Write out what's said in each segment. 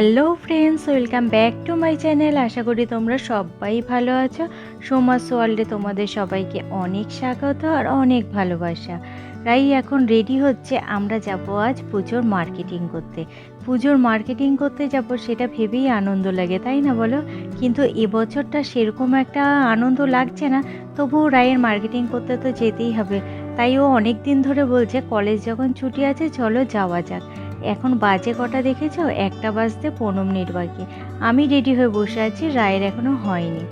Hello friends, welcome back to my channel. আশা করি তোমরা সবাই ভালো আছো। সোমাস ওয়ার্ল্ডে তোমাদের সবাইকে অনেক স্বাগত আর অনেক ভালোবাসা। রাই, এখন রেডি হচ্ছে আমরা যাব আজ পুজোর মার্কেটিং করতে। পুজোর মার্কেটিং করতে যাব সেটা ভেবেই আনন্দ লাগে, তাই না বলো? কিন্তু এবছরটা সেরকম একটা আনন্দ লাগছে না, তবুও রায়ের মার্কেটিং করতে তো যেতেই হবে। তাই ও অনেক দিন ধরে বলছে, কলেজ যখন ছুটি আছে, চলো যাওয়া যাক। এখন বাজে কটা দেখেছ? একটা বাজতে পনেরো মিনিট বাকি। আমি রেডি হয়ে বসে আছি, রায়ের এখনও হয়নি।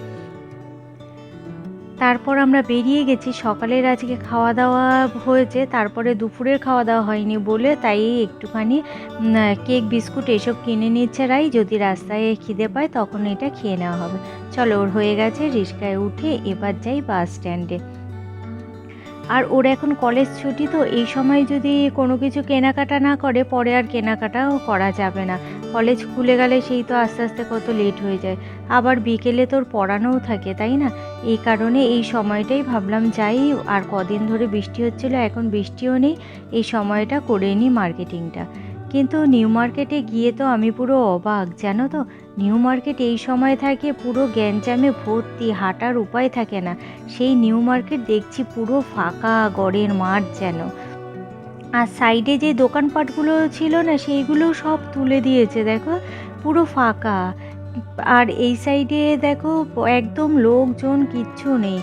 তারপর আমরা বেরিয়ে গেছি। সকালের আজকে খাওয়া দাওয়া হয়েছে, তারপরে দুপুরের খাওয়া দাওয়া হয়নি বলে তাই একটুখানি কেক, বিস্কুট এসব কিনে নিচ্ছে রাই। যদি রাস্তায় খিদে পায় তখন এটা খেয়ে নেওয়া হবে। চলো ওর হয়ে গেছে রিক্সায় উঠে এবার যাই বাস স্ট্যান্ডে। আর ওর এখন কলেজ ছুটি, তো এই সময় যদি কোনো কিছু কেনাকাটা না করে, পরে আর কেনাকাটাও করা যাবে না। কলেজ খুলে গেলে সেই তো আস্তে আস্তে কত লেট হয়ে যায়। আবার বিকেলে তোর পড়ানোও থাকে, তাই না? এই কারণে এই সময়টাই ভাবলাম যাই, আর কদিন ধরে বৃষ্টি হচ্ছিল, এখন বৃষ্টিও নেই। এই সময়টা করে নিই মার্কেটিংটা কিন্তু নিউ মার্কেটে গিয়ে তো আমি পুরো অবাক, জানো তো? নিউ মার্কেট এই সময় থাকে পুরো গ্যাঞ্জামে ভর্তি, হাঁটার উপায় থাকে না। সেই নিউ মার্কেট দেখছি পুরো ফাঁকা, গড়ের মাঠ যেন। আর সাইডে যে দোকানপাটগুলো ছিল না, সেইগুলো সব তুলে দিয়েছে, দেখো? পুরো ফাঁকা। আর এই সাইডে, দেখো, একদম লোকজন কিচ্ছু নেই।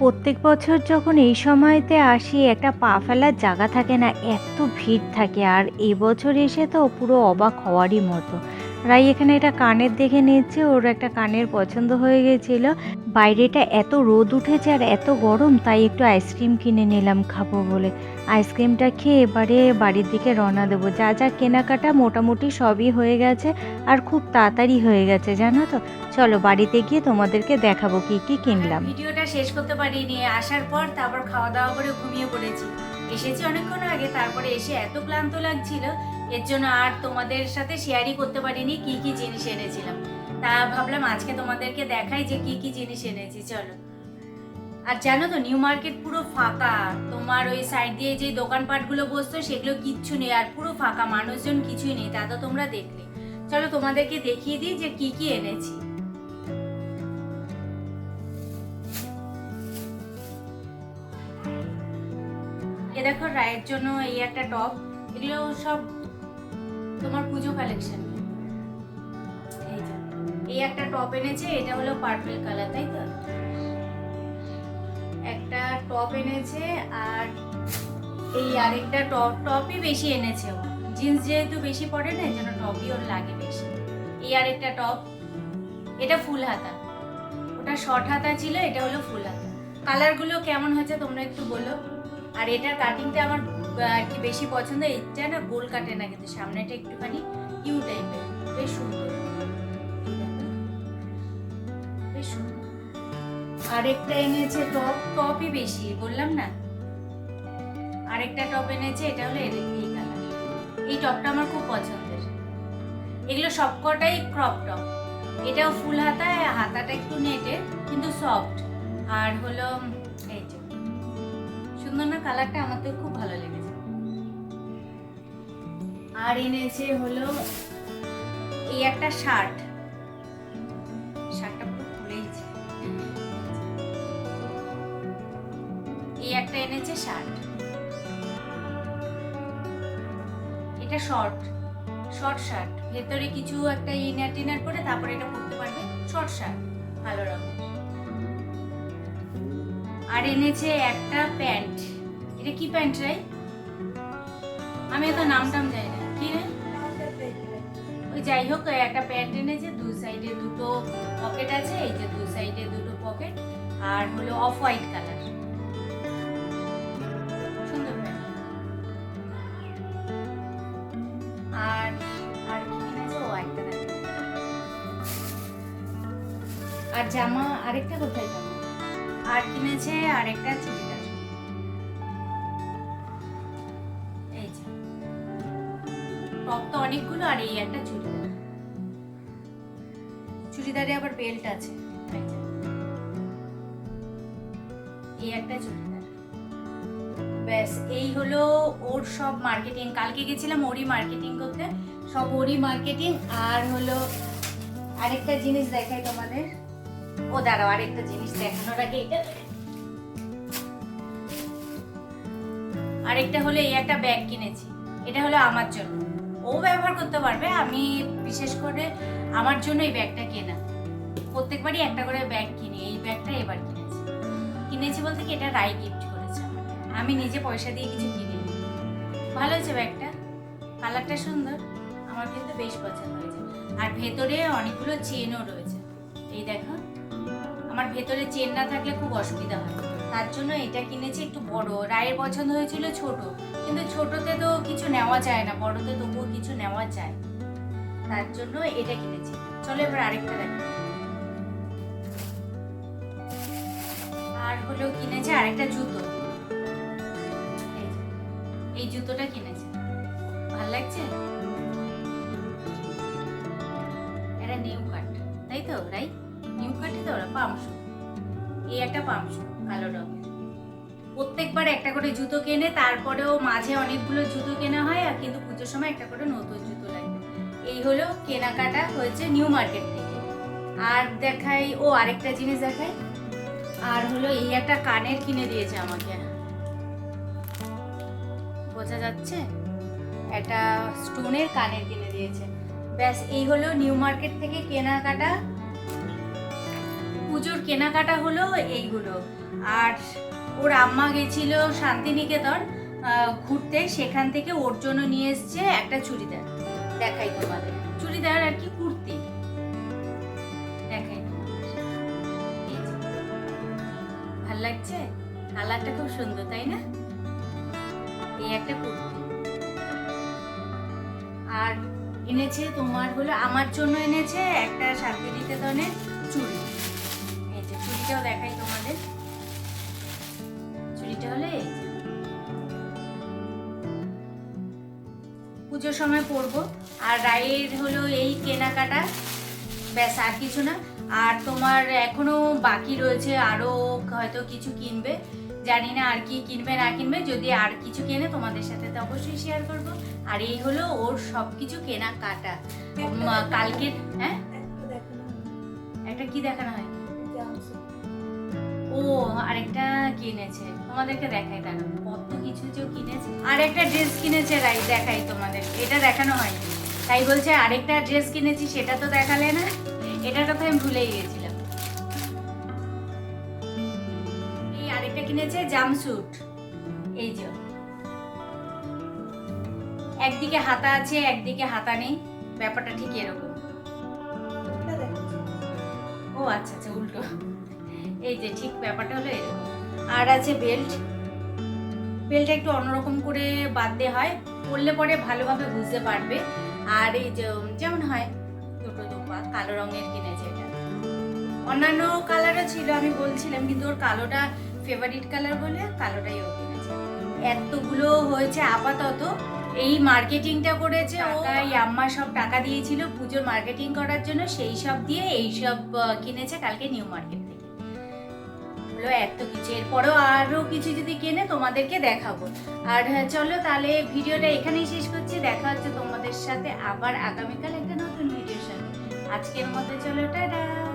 প্রত্যেক বছর যখন এই সময়তে আসি, একটা পা ফেলার জায়গা থাকে না, এত ভিড় থাকে। আর এবছর এসে তো পুরো অবাক হওয়ারই মতো। রাই এখানে এটা কানের দেখে নিচ্ছে ওর একটা কানের পছন্দ হয়ে গেছিল। বাইরেটা এত রোদ উঠেছে আর এত গরম, তাই একটু আইসক্রিম কিনে নিলাম খাব বলে। আইসক্রিমটা খেয়ে এবারে বাড়ির দিকে রওনা দেবো। যা যা কেনাকাটা মোটামুটি সবই হয়ে গেছে আর খুব তাড়াতাড়ি হয়ে গেছে, জানো তো? চলো বাড়িতে গিয়ে তোমাদেরকে দেখাবো কি কি কিনলাম। ভিডিওটা শেষ করতে পারিনি, আসার পর তারপর খাওয়া দাওয়া করে ঘুমিয়ে পড়েছি। এসেছি অনেকক্ষণ আগে, তারপরে এসে এত ক্লান্ত লাগছিল, এর জন্য আর তোমাদের সাথে শেয়ারই করতে পারিনি, কি কি জিনিস এনেছিলাম। তা ভাবলাম আজকে তোমাদেরকে দেখাই যে কি কি জিনিস এনেছি, চলো। আর জানো তো, নিউ মার্কেট পুরো ফাঁকা। তোমার ওই সাইড দিয়ে যে দোকানপাটগুলো বসতো, সেগুলো কিচ্ছু নেই, আর পুরো ফাঁকা, মানুষজন কিছুই নেই, তা তো তোমরা দেখলে। চলো তোমাদেরকে দেখিয়ে দিই যে কি কি এনেছি। এ দেখো, রায়ের জন্য এই একটা টপ, এগুলো সব তোমার পুজো কালেকশন। এই একটা টপ এনেছে, এটা হলো পার্পল কালার তাই তো? একটা টপ এনেছে আর এই আরেকটা টপ টপই বেশি এনেছে ও। জিন্স যেহেতু বেশি পরে না জন্য টপই ওর লাগে বেশি। এই আরেকটা টপ এটা ফুল হাতা। ওটা শর্ট হাতা ছিল, এটা হলো ফুল হাতা। কালারগুলো কেমন হয়েছে তোমরা একটু বলো। আর এটার কাটিংটা আমার আর কি বেশি পছন্দ এটা না গোল কাটে না, কিন্তু সামনেটা একটুখানি ইউ টাইপের বেশ সুন্দর। বেশ সুন্দর। আরেকটা এনেছে টপ, টপই বেশি, বললাম না? আরেকটা টপ এনেছে, এটা হলো এর- এই কালার এই টপটা আমার খুব পছন্দের। এগুলো সবকটাই ক্রপ টপ এটাও ফুল হাতা হাতাটা একটু নেটে, কিন্তু সফট আর হলো, এই যে, সুন্দর না কালারটা আমার তো খুব ভালো লেগেছে। আর এনেছে হলো এই একটা শার্ট একটা এনেছে শার্ট এটা শর্ট শর্ট শার্ট ভেতরে কিছু একটা ইনার টিনার করে তারপরে এটা পরতে পারবে। শর্ট শার্ট ভালো রকম। আর এনেছে একটা প্যান্ট। এটা কি প্যান্ট রাই আমি তো নাম টাম জানি না। কি রে? ওই যাই হোক, একটা প্যান্ট এনেছে, দু সাইডে দুটো পকেট আছে, এই যে দু সাইডে দুটো পকেট। আর হলো অফ হোয়াইট কালার। জামা আরেকটা কোথায় জামা আর কিনেছে আরেকটা চুড়িদার। এই যে। তো অনেকগুলো আর এই একটা চুড়িদার। চুড়িদারে আবার বেল্ট আছে। এই একটা চুড়িদার। ব্যাস, এই হলো ওর সব মার্কেটিং কালকে গেছিলাম ওরই মার্কেটিং করতে। সব ওরই মার্কেটিং আর হলো আরেকটা জিনিস দেখাই তোমাদের। ও দাঁড়াও, আরেকটা জিনিস দেখানোর আগে এটা আরেকটা হলো এই একটা ব্যাগ কিনেছি। এটা হলো আমার জন্য। ও ব্যবহার করতে পারবে, আমি বিশেষ করে আমার জন্য এই ব্যাগটা কেনা। প্রত্যেকবারই একটা করে ব্যাগ কিনি, এই ব্যাগটা এবার কিনেছি। কিনেছি বলতে কি, এটা রাই গিফট করেছে আমি নিজে পয়সা দিয়ে কিছু কিনিনি। ভালো হয়েছে ব্যাগটা কালারটা সুন্দর। আমার কিন্তু বেশ পছন্দ হয়েছে। আর ভেতরে অনেকগুলো চেনও রয়েছে। এই দেখো। আমার ভেতরে চেন না থাকলে খুব অসুবিধা হয়। তার জন্য এটা কিনেছি একটু বড়। রায়ের পছন্দ হয়েছিল ছোট। কিন্তু ছোটতে তো কিছু নেওয়া যায় না, বড়তে তবুও কিছু নেওয়া যায়। তার জন্য এটা কিনেছি। চলো এবার আরেকটা দেখো। আর হলো কিনেছে আরেকটা জুতো। এই জুতোটা কিনেছে। ভালো লাগছে? এটা নিউ কাট, তাই তো, রাই? নিউ ওরা পামশু এই একটা পামশু কালো রঙের। প্রত্যেকবার একটা করে জুতো কেনে, তারপরেও মাঝে অনেকগুলো জুতো কেনা হয় আর কিন্তু পুজোর সময় একটা করে নতুন জুতো লাগবে এই হলো কেনাকাটা হয়েছে নিউ মার্কেট থেকে। আর দেখাই, ও আরেকটা জিনিস দেখাই। আর হলো এই একটা কানের কিনে দিয়েছে আমাকে। বোঝা যাচ্ছে? একটা স্টোনের কানের কিনে দিয়েছে। ব্যাস, এই হলো নিউ মার্কেট থেকে কেনাকাটা। পুজোর কেনাকাটা হলো এইগুলো। আর ওর আম্মা গেছিল শান্তিনিকেতন ঘুরতে। সেখান থেকে ওর জন্য নিয়ে এসছে একটা চুড়িদার। দেখাই তোমাদের। চুড়িদার আর কি কুর্তি। দেখাই ভালো লাগছে? কালারটা খুব সুন্দর, তাই না? এই একটা কুর্তি। আর এনেছে তোমার হলো, আমার জন্য এনেছে একটা শান্তিনিকেতনের চুড়ি। চুড়িটাও দেখাই তোমাদের। চুড়িটা হলো পুজোর সময় পরবো। আর রায়ের হলো এই কেনাকাটা। ব্যাস আর কিছু না। আর তোমার এখনও বাকি রয়েছে আরও হয়তো কিছু কিনবে। জানি না আর কি কিনবে না কিনবে। যদি আর কিছু কেনে তোমাদের সাথে তো অবশ্যই শেয়ার করব। আর এই হলো ওর সব কিছু কেনাকাটা উম, কালকে হ্যাঁ? একটা কি দেখানো হয়? ও, আরেকটা কিনেছে। তোমাদেরকে দেখাই দাঁড়ো কত কিছু যে কিনেছে। আর একটা ড্রেস কিনেছে রাই, দেখাই তোমাদের। এটা দেখানো হয়নি। তাই বলছে আরেকটা ড্রেস কিনেছি, সেটা তো দেখালে না? এটার কথা আমি ভুলেই গেছিলাম। এই আরেকটা কিনেছে জামস্যুট এই যে। একদিকে হাতা আছে, একদিকে হাতা নেই। ব্যাপারটা ঠিক এরকম। ও আচ্ছা আচ্ছা উল্টো। এই যে ঠিক ব্যাপারটা হলো এরকম। আর আছে বেল্ট। বেল্টটা একটু অন্যরকম করে বাঁধতে হয় পরলে পরে ভালোভাবে বুঝতে পারবে। আর এই যে যেমন হয় দুটো দুপা কালো রঙের কিনেছে এটা। অন্যান্য কালারও ছিল আমি বলছিলাম কিন্তু ওর কালোটা ফেভারিট কালার বলে কালোটাই ও কিনেছে। এতগুলো হয়েছে আপাতত। এই মার্কেটিংটা করেছে ও এই আম্মা সব টাকা দিয়েছিল পুজোর মার্কেটিং করার জন্য সেই সব দিয়ে এই সব কিনেছে কালকে নিউ মার্কেট হলো এত কিছু। এরপরেও আরও কিছু যদি কেনে তোমাদেরকে দেখাবো। আর হ্যাঁ, চলো তাহলে ভিডিওটা এখানেই শেষ করছি। দেখা হচ্ছে তোমাদের সাথে আবার আগামীকাল একটা নতুন ভিডিওর সাথে। আজকের মতো চলো টাটা!